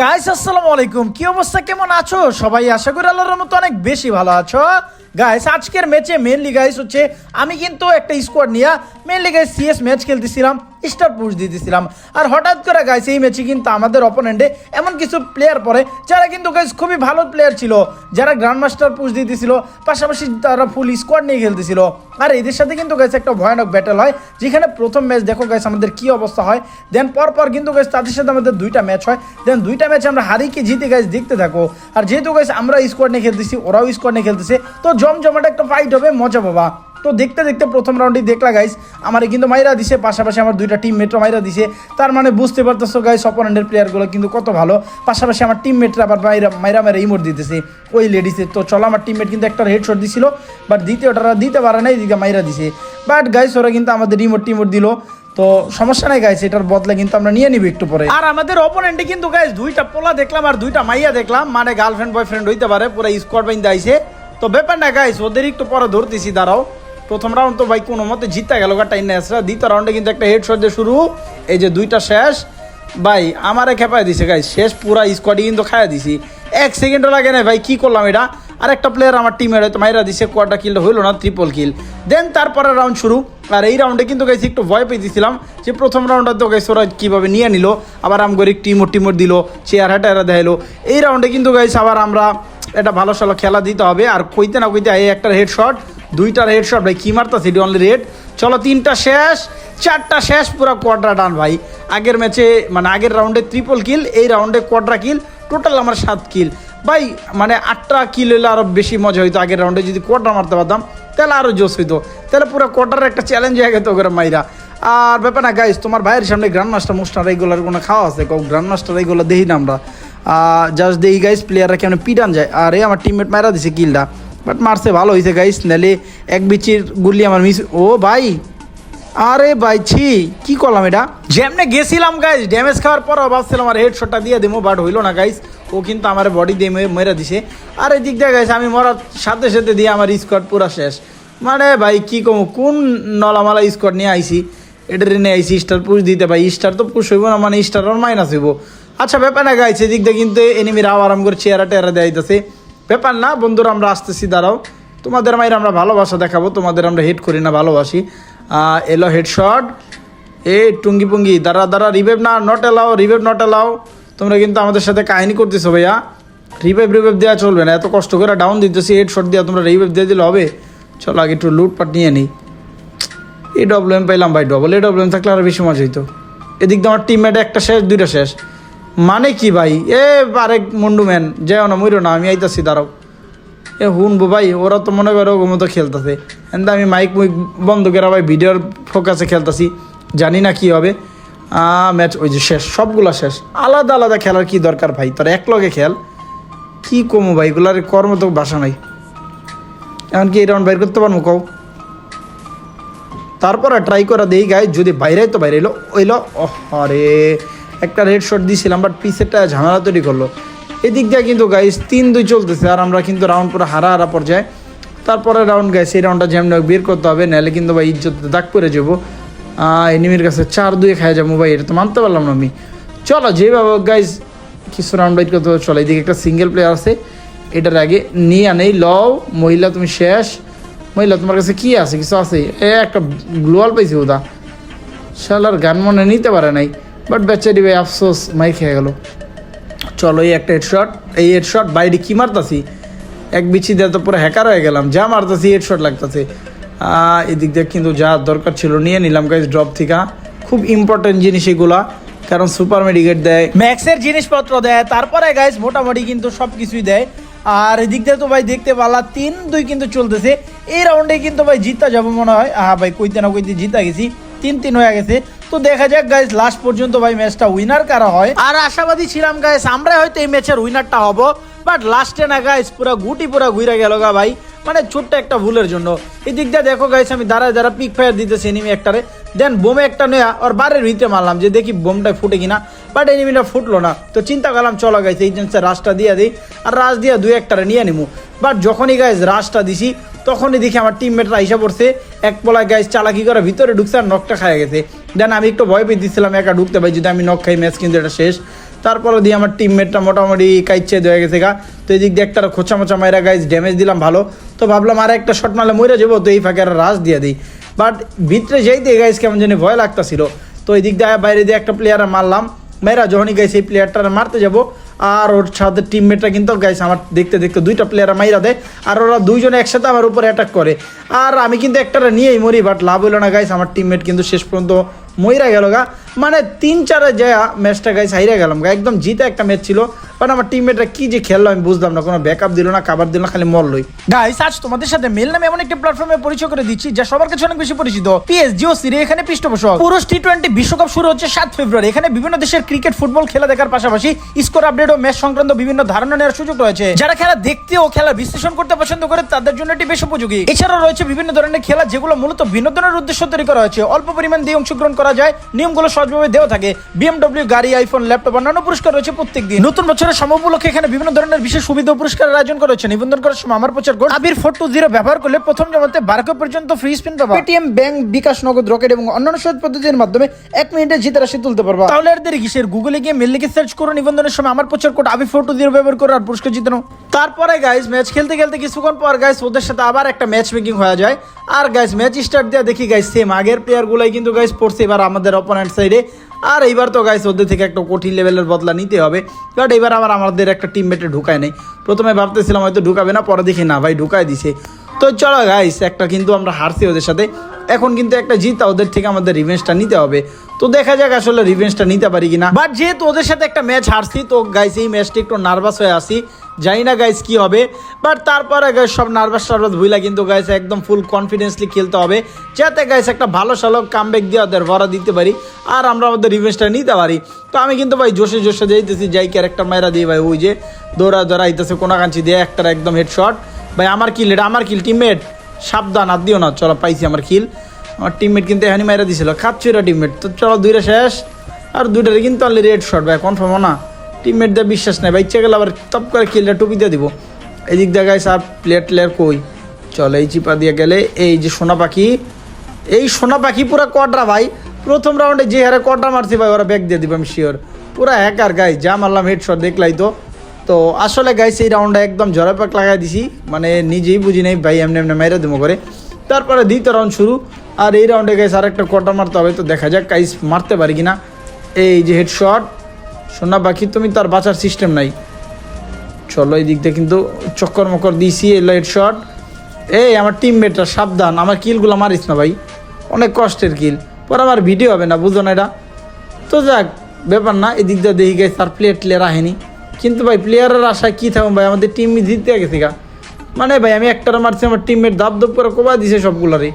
Guys আসসালামু আলাইকুম কি অবস্থা? কেমন আছো? সবাই আশা করি আল্লাহর মতো অনেক বেশি ভালো আছো। গাইস আজকের ম্যাচে মেনলি গাইস হচ্ছে, আমি কিন্তু একটা স্কোয়াড নিয়ে মেনলি গাইস সিএস ম্যাচ খেলতেছিলাম স্টার পুশ দিতেছিলাম। আর হঠাৎ করে গাইস এই ম্যাচে কিন্তু আমাদের অপোনেন্টে এমন কিছু প্লেয়ার পড়ে, যারা কিন্তু গাইস খুবই ভালো প্লেয়ার ছিল, যারা গ্র্যান্ড মাস্টার পুশ দিতেছিল, পাশাপাশি তারা ফুল স্কোয়াড নিয়ে খেলতেছিল। আর এদের সাথে কিন্তু গাইস একটা ভয়ানক ব্যাটেল হয়, যেখানে প্রথম ম্যাচ দেখো গাইস আমাদের কি অবস্থা হয় দেন পর পর কিন্তু গাইস তাদের সাথে আমাদের দুইটা ম্যাচ হয় দেন দুইটা ম্যাচ আমরা হারি কি জিতে গাইস দেখতে থাকো। আর যেহেতু গাইস আমরা স্কোয়াড নিয়ে খেলতেছি, ওরাও স্কোয়াড নিয়ে খেলতেছে, তো জমজমাট একটা ফাইট হবে, মজা পাবা তো দেখতে দেখতে প্রথম রাউন্ডে দেখলা গাইস আমার কিন্তু মাইরা দিছে, পাশাপাশি আমার দুইটা টিম মেটরা মাইরা দিছে। তার মানে বুঝতে পারতেছো গাইস অপোনেন্টের প্লেয়ারগুলো কিন্তু কত ভালো। পাশাপাশি আমার টিম মেটরা আবার মাইরা মাইরা মাইরা ইমোট দিতেছে। ওই লেডিসে তো চলো, আমার টিমমেট কিন্তু একটা হেডশট দিছিল বাট দ্বিতীয়টা দিতে পারে না এদিকে মাইরা দিছে। বাট গাইস ওরা কিন্তু আমাদের রিমোট টিমোট দিল। তো সমস্যা নাই গাইস এটার বদলে কিন্তু আমরা নিয়ে নিব একটু পরে। আর আমাদের অপোনেন্টে কিন্তু গাইস দুইটা পোলা দেখলাম আর দুইটা মাইয়া দেখলাম। মানে গার্লফ্রেন্ড বয়ফ্রেন্ড হইতে পারে, পুরো স্কোয়াড বাইন্দা আইছে। তো ব্যাপার না গাইস ওদের একটু পরে ধরতেছি, দাঁড়াও। প্রথম রাউন্ড তো ভাই কোনো মতে জিতা গেল টাইম নেসরা দ্বিতীয় রাউন্ডে কিন্তু একটা হেডশট দিয়ে শুরু। এই যে দুইটা শেষ। ভাই, আমারে খেপায় দিছে গাইস শেষ পুরা স্কোয়াডই কিন্তু খাইয়া দিছি। এক সেকেন্ডও লাগে না ভাই, কি করলাম এটা? আর একটা প্লেয়ার আমার টিমের হয়তো মাইরা দিছে কোয়াটা কিলটা হইল না ট্রিপল কিল দেন তারপরে রাউন্ড শুরু। আর এই রাউন্ডে কিন্তু গাইছি একটু ভয় পেয়েছিলাম যে প্রথম রাউন্ডে তো গাইছে ওরা কীভাবে নিয়ে নিল? আবার আমগরি টিমোর টিমোর দিল চেয়ার হাটা এরা দেখাইলো। এই রাউন্ডে কিন্তু গাইছে আবার আমরা এটা ভালো সালো খেলা দিতে হবে। আর কইতে না কইতে এই একটা হেডশট দুইটার হেডশট ভাই, কি মারতা সিটি অনলি রেড চলো, তিনটা শেষ, চারটা শেষ, পুরো কোয়াড্রা ডান ভাই। আগের ম্যাচে মানে আগের রাউন্ডে ট্রিপল কিল এই রাউন্ডে কোয়াড্রা কিল টোটাল আমার সাত কিল ভাই মানে আটটা কিল হলে আরও বেশি মজা হইতো, আগের রাউন্ডে যদি কোয়াড্রা মারতে পারতাম, তাহলে আরও জোশ হইতো। তাহলে পুরো কোয়ার্টারের একটা চ্যালেঞ্জ হয়ে গেত ওগুলো মাইরা। আর ব্যাপার না গাইস তোমার ভাইয়ের সামনে গ্র্যান্ড মাস্টার মুস্টার এইগুলোর কোনো খাওয়া আছে? কও গ্র্যান্ড মাস্টার এইগুলো দেখি না আমরা। জাস্ট দেখি গাইস প্লেয়াররা কেমন পিটান যায়? আর, আমার টিমমেট মারা দিছে কিলটা। বাট মারছে, ভালো হয়েছে গাইস নাহলে এক বিচির গুলি আমার মিস ও ভাই! আরে ভাই, ছি, কি করলাম এটা? যেমনে গেছিলাম গাইস ড্যামেজ খাওয়ার পর ভাবছিলাম আমার হেডশটটা দিয়ে দেবো বাট হইল না গাইস ও কিন্তু আমার বডি দিয়ে মেরে দিছে। আর এই দিক দিয়ে গাইস আমি মরার সাথে সাথে দিয়ে আমার স্কোয়াড পুরা শেষ। মানে ভাই, কি কম, কোন নলামালা স্কোয়াড নিয়ে আইছি? এটা নিয়ে আইসি স্টার পুশ দিতে ভাই স্টার তো পুশ হইব না মানে স্টার আর মাইনাস হইব। আচ্ছা ব্যাপার না গাইছে, এদিক দিয়ে কিন্তু এনিমিরা আরাম করে চেয়ারা টেয়ারা দেয়াইতেছে ব্যাপার না, বন্ধুরা, আমরা আসতেছি, দাঁড়াও। তোমাদের মাইরে আমরা ভালোবাসা দেখাবো, তোমাদের আমরা হেড করি না, ভালোবাসি। এলো হেডশট এ টুঙ্গি পুঙ্গি দাঁড়া দাঁড়া রিভেভ না not allow revive not allow তোমরা কিন্তু আমাদের সাথে কাহিনী করতেছো ভাইয়া। রিভেভ রিভেভ দেওয়া চলবে না, এত কষ্ট করে ডাউন দিতেছি হেডশট দিয়ে তোমরা রিভেভ দিয়ে দিলে হবে। চলো, আগে একটু লুটপাট নিয়ে নিই। এ ডব্লিউ এম পাইলাম ভাই ডবল এ ডব্লিউ এম থাকলে আরও বেশি মজা হইতো। এদিক দিয়ে আমার টিমমেট একটা শেষ, দুইটা শেষ। মানে কি ভাই? এ আরেক মুন্ডু ম্যান যেও না মইরো না আমি আইতাছি দাঁড়াও। এ হুনবো ভাই ওরা তো মনে করো ওর মতো খেলতেছে। এন্দা আমি মাইক মুইক বন্ধ করে ভাই ভিডিওর ফোকাসে খেলতেছি জানি না কি হবে। ম্যাচ ওই যে শেষ সবগুলা শেষ। আলাদা আলাদা খেলার কি দরকার ভাই? তোর এক লগে খেল। কি কমো ভাই এগুলার কর্ম তো বাসা নাই। এমনকি এই রাউন্ড বাইর করতে পারব কও? তারপরে ট্রাই করা দেই গাই যদি বাইরে তো বাইরে এলো ওইলো ওহ, আরে। একটা রেড শট দিয়েছিলাম বাট পিসেরটা ঝামেলা তৈরি করল। এদিক দিয়ে কিন্তু গাইস তিন দুই চলতেছে, আর আমরা কিন্তু রাউন্ড পুরো হারা হারা পর্যায়ে। তারপরে রাউন্ড গাইস এই রাউন্ডটা যেমন বের করতে হবে, নাহলে কিন্তু ভাই ইজ্জত দাগ করে যাব। এনিমির কাছে চার দুয়ে খাই যাব ভাই, এটা তো মানতে পারলাম না আমি। চলো, যেভাবে গাইস কিছু রাউন্ড বাইট করতে চলো, এদিকে একটা সিঙ্গেল প্লেয়ার আছে, এটার আগে নিয়ে আনেই লও, মহিলা তুমি শেষ। মহিলা, তোমার কাছে কি আছে? কিছু আছে? এ, একটা গ্লোয়াল পাইছি ওদা। শালার গান মনে নিতে পারে নাই। বাট বেচারি ভাই আফসোস মাই খেয়ে গেল। চলো এই একটা হেডশট এই হেডশট বাইরে কি মারতাছি? এক বিচি দিয়ে তো পুরো হ্যাকার হয়ে গেলাম যা মারতাছি হেডশট লাগতাছে। আহ, এদিক দিয়ে কিন্তু যা দরকার ছিল নিয়ে নিলাম গাইজ ড্রপ থেকে। খুব ইম্পর্টেন্ট জিনিস এগুলা কারণ সুপার মেডিকেট দেয় ম্যাক্সের জিনিসপত্র দেয় তারপরে গাইজ মোটামুটি কিন্তু সব কিছুই দেয়। আর এদিক দিয়ে তো ভাই দেখতে পালা তিন দুই কিন্তু চলতেছে। এই রাউন্ডে কিন্তু ভাই জিতা যাব মনে হয়। হ্যাঁ ভাই কইতে না কইতে জিতা গেছি। তিন তিন হয়ে গেছে। তো দেখা যাক গাইজ লাস্ট পর্যন্ত ভাই ম্যাচটা উইনার কারা হয়। আর আশাবাদী ছিলাম গাইজ আমরা হয়তো এই ম্যাচের উইনারটা হব। বাট লাস্টে না গাইজ পুরো গুটি পুরো ঘুরে গেল গা ভাই। মানে ছোট্ট একটা ভুলের জন্য। এই দিক দিয়ে দেখো গাইস আমি দাঁড়ায় দাঁড়া পিক ফায়ার দিতেছি এনিমি একটারে দেন বোমে একটা নেয়া আর বারের ভিতরে মারলাম, যে দেখি বোমটা ফুটে কিনা। বাট এনিমিটা ফুটলো না। তো চিন্তা করলাম, চলো গাইছে এই জিনিসটা রাশটা দিয়ে দিই। আর রাশ দিয়ে দুই একটারে নিয়ে নিমু। বাট যখনই গাইজ রাশটা দিছি তখনই দেখি আমার টিমমেটরা আইসা পড়ছে। এক পলায় গাইজ চালাকি করে, ভিতরে ঢুকছে আর নখটা খায় গেছে। দেন আমি একটু ভয় পেয়ে দিচ্ছিলাম একা ঢুকতে পারি, যদি আমি নখ খাই ম্যাচ কিন্তু এটা শেষ। তারপরে দিয়ে আমার টিমমেটটা মোটামুটি কাইচ্ছে হয়ে গেছে গা। তো এদিক দিয়ে একটা খোঁচা মোচা মাইরা গাইজ ড্যামেজ দিলাম, ভালো। তো ভাবলাম, আর একটা শট মারলে মরে যাব, তো এই ফাঁকে আর রাশ দিয়ে দিই। বাট ভিতরে যেইতে গাইজ কেমন জানি ভয় লাগতাছিল। তো এই দিক দিয়ে বাইরে দিয়ে একটা প্লেয়ার মারলাম। মেয়েরা যখনই গাইছে এই প্লেয়ারটা মারতে যাব আর ওর সাথে টিমমেটরা কিন্তু গাইছে আমার দেখতে দেখতে দুইটা প্লেয়ার মাইরা দেয়, আর ওরা দুইজনে একসাথে আমার উপরে অ্যাটাক করে। আর আমি কিন্তু একটারা নিয়েই মরি বাট লাভ হলো না গাইছে আমার টিমমেট কিন্তু শেষ পর্যন্ত মইরা গেল গা। মানে তিন চারে যায় ম্যাচটা গাইছে হাইরা গেলাম। গা একদম জিতে একটা ম্যাচ ছিল। বাট আমার টিমমেটরা কি যে খেললো আমি বুঝলাম না। কোনো ব্যাকআপ দিল না কাবার দিল না, খালি মরলই। গাইস আজ তোমাদের সাথে মেল নামে এমন একটি প্ল্যাটফর্মে পরিচয় করে দিচ্ছি, যা সবার কাছে অনেক বেশি পরিচিত। পিএস জিও সিরি এখানে পৃষ্ঠপোষক। পুরুষ টি টোয়েন্টি বিশ্বকাপ শুরু হচ্ছে সাত ফেব্রুয়ারি এখানে বিভিন্ন দেশের ক্রিকেট ফুটবল খেলা দেখার পাশাপাশি স্কোর আপডেট ও ম্যাচ সংক্রান্ত বিভিন্ন ধারণা নেওয়ার সুযোগ রয়েছে। যারা খেলা দেখতে ও খেলা বিশ্লেষণ করতে পছন্দ করে, তাদের জন্য এটি বেশ উপযোগী। এছাড়াও রয়েছে বিভিন্ন ধরনের খেলা, যেগুলো মূলত বিনোদনের উদ্দেশ্য তৈরি করা হয়েছে। অল্প পরিমাণ দিয়ে অংশগ্রহণ করা যায়। নিয়মগুলো সহজভাবে দেওয়া থাকে। বিএমডব্লিউ গাড়ি আইফোন ল্যাপটপ অন্যান্য পুরস্কার রয়েছে প্রত্যেক দিন নতুন বছরের সম উপলক্ষে এখানে বিভিন্ন ধরনের বিশেষ সুবিধা ও পুরস্কারের আয়োজন করা হয়েছে। নিবন্ধন করার সময় আমার প্রচার code Abir four two zero ব্যবহার করলে প্রথম জমাতে বারোকে পর্যন্ত ফ্রি স্পিন পাবা। Paytm bank bKash Nagad Rocket এবং অন্যান্য সহজ পদ্ধতির মাধ্যমে এক মিনিটে জিতে রাশি তুলতে পারবা। তাহলে আর দেরি কিসের? গুগলে গিয়ে মেল লিখে সার্চ করো। নিবন্ধনের সময় আমার প্রচার code Abir four two zero ব্যবহার করো আর পুরস্কার জিতে নাও। তারপরে গাইস ম্যাচ খেলতে খেলতে কিছুক্ষণ পর গাইস ওদের সাথে আবার একটা ম্যাচ মেকিং হয়ে যায়। আর গাইস ম্যাচ স্টার্ট দিয়ে দেখি গাইস সেম আগের প্লেয়ারগুলাই কিন্তু গাইস পড়ছে এবার আমাদের অপোনেন্ট সাইডে আর এইবার তো গাইস ওদের থেকে একটা কঠিন লেভেলের বদলা নিতে হবে। বাট এবার আবার আমাদের একটা টিমমেটে ঢুকায় নেই। প্রথমে ভাবতেছিলাম হয়তো ঢুকাবে না, পরে দেখি না ভাই ঢুকায় দিছে। তো চলো গাইস একটা কিন্তু আমরা হারছি ওদের সাথে। এখন কিন্তু একটা জিতা, ওদের থেকে আমাদের রিভেঞ্জটা নিতে হবে। তো দেখা যাক আসলে রিভেঞ্জটা নিতে পারি কিনা। বাট যেহেতু ওদের সাথে একটা ম্যাচ হারছি, তো গাইস এই ম্যাচটি একটু নার্ভাস হয়ে আসি জানি না গাইস কি হবে বাট তারপরে গাইস সব নার্ভাস টার্ভাস ভুইলা কিন্তু গাইস একদম ফুল কনফিডেন্সলি খেলতে হবে, যাতে গাইস একটা ভালো সালো কামব্যাক দিয়ে ওদের ভরা দিতে পারি, আর আমরা আমাদের রিভেঞ্জটা নিতে পারি। তো আমি কিন্তু ভাই জোশে জোশে যাইতেছি, যাই ক্যারেক্টার মায়েরা দিই ভাই, ওই যে দৌড়া দৌড়া আইতেছে কোনাকাঞ্চি দিয়ে একটা একদম হেডশট ভাই আমার কিল এটা আমার কিল টিমমেট সাবধান, আর দিও না, চলো পাইছি আমার কিল আমার টিমমেট কিন্তু এখানে মাইরা দিছিল খাচ্ছিরা টিমমেট তো চলো দুইটা শেষ, আর দুইটারে কিন্তু অলরেডি রেড শট ভাই কনফার্ম না। টিমমেট দিয়ে বিশ্বাস নেই ইচ্ছা গেলে আবার তপ করে কিলটা টুপি দিয়ে দিব। এদিক গাইস আর প্লেয়ার টেলার কই? চলো, এই চিপা দিয়ে গেলে এই যে সোনা পাখি, এই সোনা পাখি পুরো কডরা ভাই। প্রথম রাউন্ডে যে হারে কডরা মারছি ভাই, ওরা ব্যাগ দিয়ে দিব আমি শিওর পুরো হ্যাকার গাই যা মারলাম হেড শট দেখলাই তো। তো আসলে গাইস এই রাউন্ডে একদম ঝড়ে পাক লাগাই দিছি মানে নিজেই বুঝি নেই ভাই, এমনি এমনি মেরে দেবো করে তারপরে দ্বিতীয় রাউন্ড শুরু। আর এই রাউন্ডে গাইস আর একটা কটা মারতে হবে, তো দেখা যাক গাইস মারতে পারি কিনা। এই যে হেডশট সোনা বাকি, তুমি তার বাঁচার সিস্টেম নাই। চলো এই দিক দিয়ে কিন্তু চক্কর মকর দিয়েছি এলো হেডশট এই, আমার টিমমেটটা সাবধান, আমার কিলগুলো মারিস না ভাই। অনেক কষ্টের কিল পর আমার ভিডিও হবে না, বুঝো না এটা। তো যাক, ব্যাপার না, এদিক দিয়ে দেখি গেছে তার প্লেয়ার টেলার আহেনি কিন্তু ভাই প্লেয়ারের আশায় কী থাকুন ভাই? আমাদের টিম জিততে গেছে গা। মানে ভাই, আমি একটারা মারছি, আমার টিমমেট দাপ দাপ করে কোবা দিছে সবগুলারই।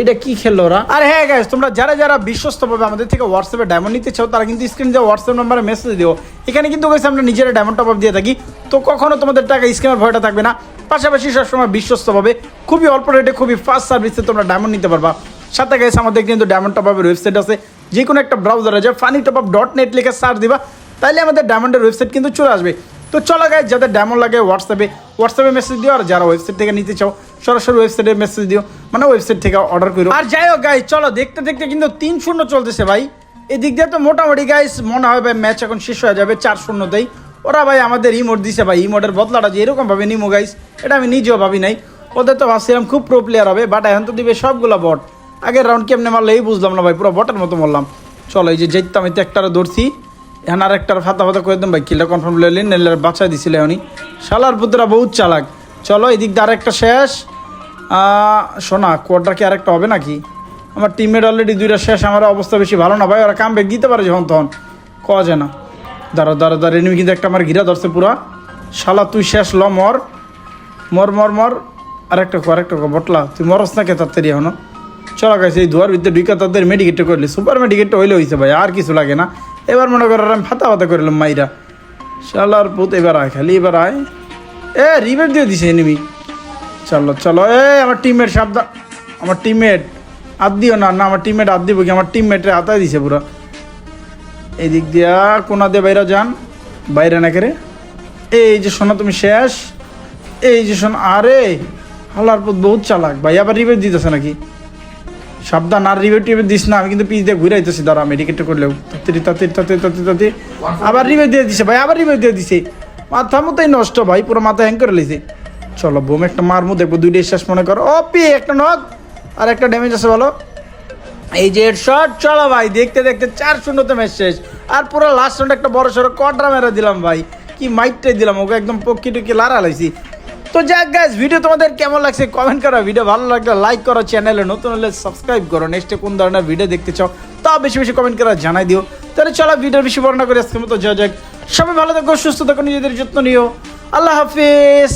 এটা কি খেললো ওরা? আর হ্যাঁ গ্যাস তোমরা যারা যারা বিশ্বস্তভাবে আমাদের থেকে হোয়াটসঅ্যাপে ডায়মন্ড নিতে চাও, তারা কিন্তু স্ক্রিন দেওয়া হোয়াটসঅ্যাপ নাম্বারে মেসেজ দিও। এখানে কিন্তু গেছে আমরা নিজেরা ডায়মন্ড টপ আপ দিয়ে থাকি। তো কখনো তোমাদের টাকা স্ক্যামের ভয়টা থাকবে না। পাশাপাশি সবসময় বিশ্বস্তভাবে খুবই অল্প রেটে খুবই ফাস্ট সার্ভিসে তোমরা ডায়মন্ড নিতে পারবা। সাথে গেছে আমাদের কিন্তু ডায়মন্ড টপ আপের ওয়েবসাইট আছে। যে কোনো একটা ব্রাউজার আছে funny top up dot net লিখে সার্চ দিবা। তাইলে আমাদের ডায়মন্ডের ওয়েবসাইট কিন্তু চলে আসবে। তো চলো গায়ে যাদের ডায়মন্ড লাগে হোয়াটসঅ্যাপে হোয়াটসঅ্যাপে মেসেজ দিও, আর যারা ওয়েবসাইট থেকে নিতে চাও, সরাসরি ওয়েবসাইটে মেসেজ দিও মানে ওয়েবসাইট থেকে অর্ডার করো আর যাই হোক গাই চলো দেখতে দেখতে কিন্তু তিন শূন্য চলতেছে ভাই। এদিক দিয়ে তো মোটামুটি গাইস মনে হয় ভাই ম্যাচ এখন শেষ হয়ে যাবে, চার শূন্যতেই ওরা ভাই আমাদের ইমোট দিছে ভাই ইমোটের বদলাটা যে এরকম ভাবে নিমো গাইস এটা আমি নিজেও ভাবি নাই। ওদের তো ভাবছিলাম খুব প্রো প্লেয়ার হবে বাট এখন তো দিবে সবগুলো বট আগের রাউন্ড কেমনে মারলে এই বুঝলাম না ভাই, পুরো বটের মতো মরলাম। চলো এই যে যেতাম তো একটারে ধরছি, এখন আর একটার ফাতা ফাতা করে দিলাম ভাই কিলটা কনফার্ম নেলের বাচ্চা দিছিল এখনই। শালার পুত্রা বহুত চালাক। চলো, এদিক দিয়ে আরেকটা শেষ। শোনা কোয়ারটা কি আরেকটা হবে নাকি? আমার টিমমেট অলরেডি দুইটা শেষ আমার অবস্থা বেশি ভালো না ভাই, ওরা কাম ব্যাক দিতে পারে যখন তখন। কওয়া যায় না। দাঁড়া দাঁড়া দাঁড়া এনিমি কিন্তু একটা আমার ঘিরা ধরছে পুরা। শালা, তুই শেষ, ল, মর। মর মর মর। আরেকটা কো, আরেকটা বটলা, তুই মরস না কে তাড়াতাড়ি এখনও? চলো গাইছে এই দুয়ার ভিতরে ঢুকা তাদের মেডিকেটটা করলি। সুপার মেডিকেটটা হইলে হয়েছে ভাই, আর কিছু লাগে না। এবার মনে করো আমি ফাতা ফাতা করলাম মাইরা। শালার পুত এবার আয়, খালি এবার আয়। এ রিভেট দিয়ে দিছে এনিমি চলো চলো, এ, আমার টিমমেট সাবধান। আমার টিমমেট হাত দিও না না, আমার টিমমেট হাত দিব কি? আমার টিমমেটে হাতায় দিছে পুরো। এদিক দিয়া কোনা দিয়ে বাইরে যান। বাইরে না করে। এই যে শোনা তুমি শেষ। এই যে শোনো আরে, হালার পথ বহুত চালাক। ভাই, আবার রিভেট দিতেছে নাকি? সাবধান, আর রিভিউ টিভিউ দিস না, আমি কিন্তু পিস দিয়ে ঘুরে আইতেছি দাঁড়া আমি টিকিটটা করলেও। তাড়াতাড়ি তাড়াতাড়ি তাড়াতাড়ি তাড়াতাড়ি তাড়াতাড়ি আবার রিভিউ দিয়ে দিছে ভাই, আবার রিভিউ দিয়ে দিছে। মাথা মতোই নষ্ট ভাই, পুরো মাথা হ্যাং করে লিছে চলো, বোম, একটা মারমু, দেখব দুইটা শেষ মনে করো। ও পি একটা নক আর একটা ড্যামেজ আছে, বলো। এই যে শট চলো ভাই, দেখতে দেখতে চার শূন্যতে ম্যাচ শেষ। আর পুরো লাস্ট রাউন্ড একটা বড় সড়ো কটরা মেরে দিলাম ভাই। কি মাইটটাই দিলাম, ওকে একদম পক্ষি টুকি লারা লাইছি। তো যাক গাইজ ভিডিও তোমাদের কেমন লাগছে কমেন্ট করো। ভিডিও ভালো লাগলে লাইক করো চ্যানেলে নতুন হলে সাবস্ক্রাইব করো। নেক্সটে কোন ধরনের ভিডিও দেখতে চাও তা বেশি বেশি কমেন্ট করা জানাই দিও। তাহলে চলো ভিডিও বেশি বর্ণনা করে, আজকের মতো যা যাক। সবাই ভালো থাকো, সুস্থ থাকো, নিজেদের যত্ন নিও। আল্লাহ হাফিজ।